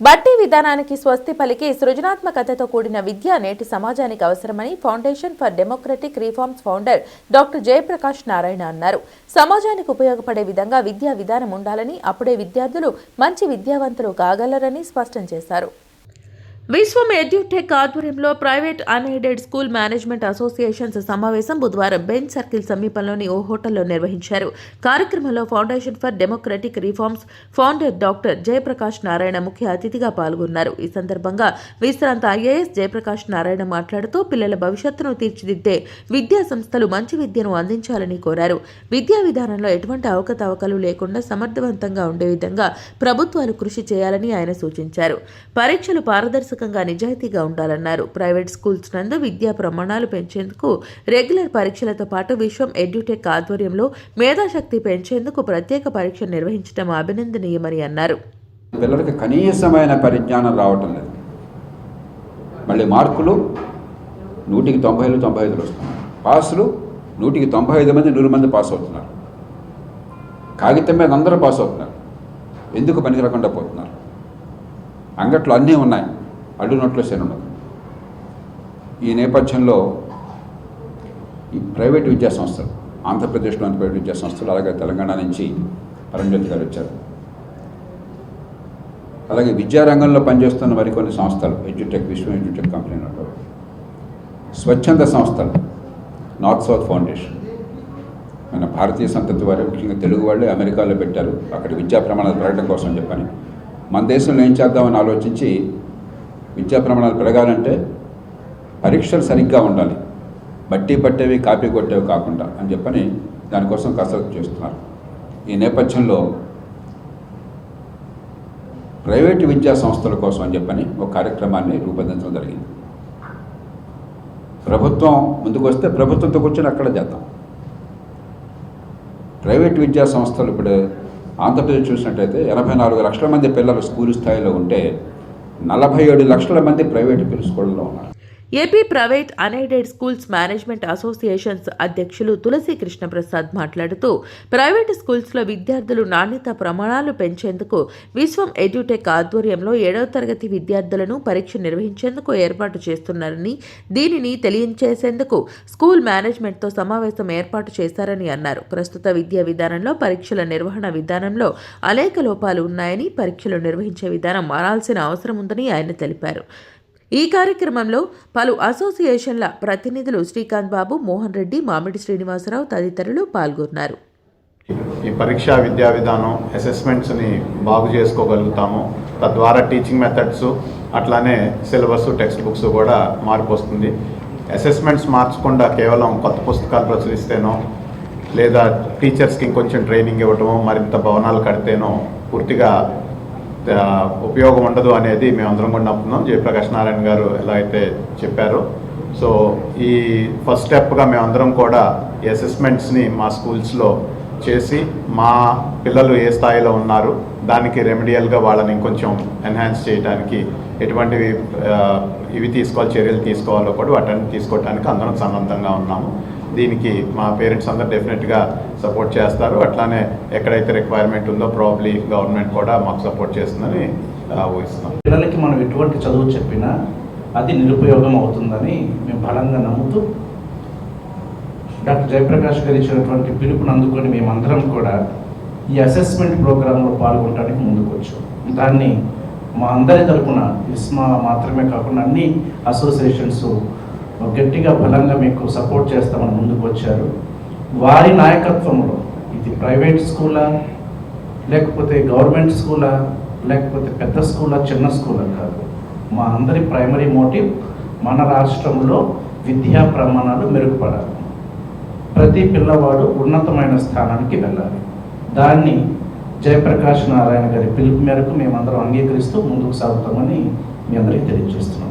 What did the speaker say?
బట్టి విధానానికి స్వస్తి పలికి సృజనాత్మకతతో కూడిన విద్య నేటి సమాజానికి అవసరమని Foundation for Democratic Reforms founder doctor Jayaprakash Narayan అన్నారు. సమాజానికి ఉపయోగపడే విధంగా విద్యా విధానం ఉండాలని అప్పుడే విద్యార్థులు మంచి విద్యావంతులు కాగలరని స్పష్టం చేశారు. విశ్వం ఎడ్యూటెక్ ఆధ్వర్యంలో private unaided school management associations సమావేశం బుధవారం బెంచ్ సర్కిల్ సమీపంలోని ఓ హోటల్లో నిర్వహించారు. కార్యక్రమంలో Foundation for Democratic Reforms founder doctor Jayaprakash Narayan ముఖ్య అతిథిగా పాల్గొన్నారు. ఈ సందర్భంగా విశ్రాంత ఐఏఎస్ జయప్రకాష్ నారాయణ మాట్లాడుతూ పిల్లల భవిష్యత్తును తీర్చిదిద్దే విద్యా సంస్థలు మంచి విద్యను అందించాలని కోరారు. విద్యా విధానంలో ఎటువంటి అవకతవకలు లేకుండా సమర్థవంతంగా ఉండే విధంగా ప్రభుత్వాలు కృషి చేయాలని ఆయన సూచించారు. పరీక్షలు పారదర్శక పారదర్శకంగా నిజాయితీగా ఉండాలన్నారు. ప్రైవేట్ స్కూల్స్ నందు విద్యా ప్రమాణాలు పెంచేందుకు రెగ్యులర్ పరీక్షలతో పాటు విశ్వం ఎడ్యుటెక్ ఆధ్వర్యంలో మేధాశక్తి పెంచేందుకు ప్రత్యేక పరీక్ష నిర్వహించడం అభినందనీయమని అన్నారు. పిల్లలకి కనీసమైన పరిజ్ఞానం రావటం లేదు. మళ్ళీ మార్కులు నూటికి తొంభై ఐదు తొంభై ఐదులు వస్తున్నాయి. పాసులు నూటికి తొంభై ఐదు మంది నూరు మంది పాస్ అవుతున్నారు. కాగితం మీద అందరూ పాస్ అవుతున్నారు. ఎందుకు పనికి రాకుండా పోతున్నారు? అంగట్లో అన్నీ ఉన్నాయి. అడ్డునట్లు నోట్లో ఉండదు. ఈ నేపథ్యంలో ఈ ప్రైవేట్ విద్యా సంస్థలు ఆంధ్రప్రదేశ్లోని ప్రైవేట్ విద్యా సంస్థలు అలాగే తెలంగాణ నుంచి పరంజ్యోతి గారు వచ్చారు. అలాగే విద్యారంగంలో పనిచేస్తున్న మరికొన్ని సంస్థలు ఎడ్యుటెక్ విశ్వ ఎడ్యుటెక్ కంపెనీ అంటారు. స్వచ్ఛంద సంస్థలు నార్త్ సౌత్ ఫౌండేషన్. మన భారతీయ సంతతి వారు ముఖ్యంగా తెలుగు వాళ్ళు అమెరికాలో పెట్టారు అక్కడ విద్యా ప్రమాణాలు పెరగడం కోసం చెప్పని. మన దేశంలో ఏం చేద్దామని ఆలోచించి విద్యా ప్రమాణాలు పెరగాలంటే పరీక్షలు సరిగ్గా ఉండాలి. బట్టి పట్టేవి కాపీ కొట్టేవి కాకుండా అని చెప్పని దానికోసం కసరత్తు చేస్తున్నారు. ఈ నేపథ్యంలో ప్రైవేటు విద్యా సంస్థల కోసం అని చెప్పని ఒక కార్యక్రమాన్ని రూపొందించడం జరిగింది. ప్రభుత్వం ముందుకొస్తే ప్రభుత్వంతో కూర్చొని అక్కడ చేద్దాం. ప్రైవేట్ విద్యా సంస్థలు ఇప్పుడు ఆంధ్రప్రదేశ్ చూసినట్టయితే ఎనభై నాలుగు లక్షల మంది పిల్లలు స్కూల్ స్థాయిలో ఉంటే నలభై ఏడు లక్షల మంది ప్రైవేట్ స్కూళ్ళలో ఉన్నారు. AP private unaided schools management associations అధ్యక్షులు తులసి కృష్ణప్రసాద్ మాట్లాడుతూ ప్రైవేటు స్కూల్స్లో విద్యార్థులు నాణ్యత ప్రమాణాలు పెంచేందుకు విశ్వం ఎడ్యుటెక్ ఆధ్వర్యంలో ఏడవ తరగతి విద్యార్థులను పరీక్ష నిర్వహించేందుకు ఏర్పాటు చేస్తున్నారని దీనిని తెలియచేసేందుకు స్కూల్ మేనేజ్మెంట్తో సమావేశం ఏర్పాటు చేశారని అన్నారు. ప్రస్తుత విద్యా విధానంలో పరీక్షల నిర్వహణ విధానంలో అనేక లోపాలు ఉన్నాయని పరీక్షలు నిర్వహించే విధానం మారాల్సిన అవసరం ఉందని ఆయన తెలిపారు. ఈ కార్యక్రమంలో పలు అసోసియేషన్ల ప్రతినిధులు శ్రీకాంత్ బాబు మోహన్ రెడ్డి మామిడి శ్రీనివాసరావు తదితరులు పాల్గొన్నారు. ఈ పరీక్షా విద్యా విధానం అసెస్మెంట్స్ని బాగు చేసుకోగలుగుతాము. తద్వారా టీచింగ్ మెథడ్స్ అట్లానే సిలబస్ టెక్స్ట్ బుక్స్ కూడా మార్పు వస్తుంది. అసెస్మెంట్స్ మార్చకుండా కేవలం కొత్త పుస్తకాలు ప్రచురిస్తేనో లేదా టీచర్స్కి ఇంకొంచెం ట్రైనింగ్ ఇవ్వటమో మరింత భవనాలు కడితేనో పూర్తిగా ఉపయోగం ఉండదు అనేది మేమందరం కూడా నమ్ముతున్నాం. జయప్రకాష్ నారాయణ గారు ఎలా అయితే చెప్పారో. సో ఈ ఫస్ట్ స్టెప్గా మేమందరం కూడా ఈ అసెస్మెంట్స్ని మా స్కూల్స్లో చేసి మా పిల్లలు ఏ స్థాయిలో ఉన్నారు దానికి రెమెడియల్గా వాళ్ళని ఇంకొంచెం ఎన్హాన్స్ చేయడానికి ఎటువంటివి ఇవి తీసుకోవాలి చర్యలు తీసుకోవాలో కూడా వాటిని తీసుకోవడానికి అందరం సన్నద్ధంగా ఉన్నాము. దీనికి మా పేరెంట్స్ అందరు డెఫినెట్గా సపోర్ట్ చేస్తారు. అట్లానే ఎక్కడైతే రిక్వైర్మెంట్ ఉందో ప్రాబ్లీ గవర్నమెంట్ కూడా మాకు సపోర్ట్ చేస్తుందని ఊహిస్తున్నాం. పిల్లలకి మనం ఎటువంటి చదువు చెప్పినా అది నిరుపయోగం అవుతుందని మేము బలంగా నమ్ముతూ డాక్టర్ జయప్రకాష్ గారు ఇచ్చినటువంటి పిలుపుని అందుకొని మేమందరం కూడా ఈ అసెస్మెంట్ ప్రోగ్రాంలో పాల్గొనడానికి ముందుకు వచ్చాం దాన్ని మా అందరి తరపున ఇస్మా మాత్రమే కాకుండా అన్ని అసోసియేషన్స్ గట్టిగా బలంగా మీకు సపోర్ట్ చేస్తామని ముందుకు వచ్చారు. వారి నాయకత్వంలో ఇది ప్రైవేట్ స్కూలా లేకపోతే గవర్నమెంట్ స్కూలా లేకపోతే పెద్ద స్కూలా చిన్న స్కూలా కాదు. మా అందరి ప్రైమరీ మోటివ్ మన రాష్ట్రంలో విద్యా ప్రమాణాలు మెరుగుపడాలి. ప్రతి పిల్లవాడు ఉన్నతమైన స్థానానికి వెళ్ళాలి. దాన్ని జయప్రకాష్ నారాయణ గారి పిలుపు మేరకు మేమందరం అంగీకరిస్తూ ముందుకు సాగుతామని మీ అందరికీ తెలియజేస్తున్నాం.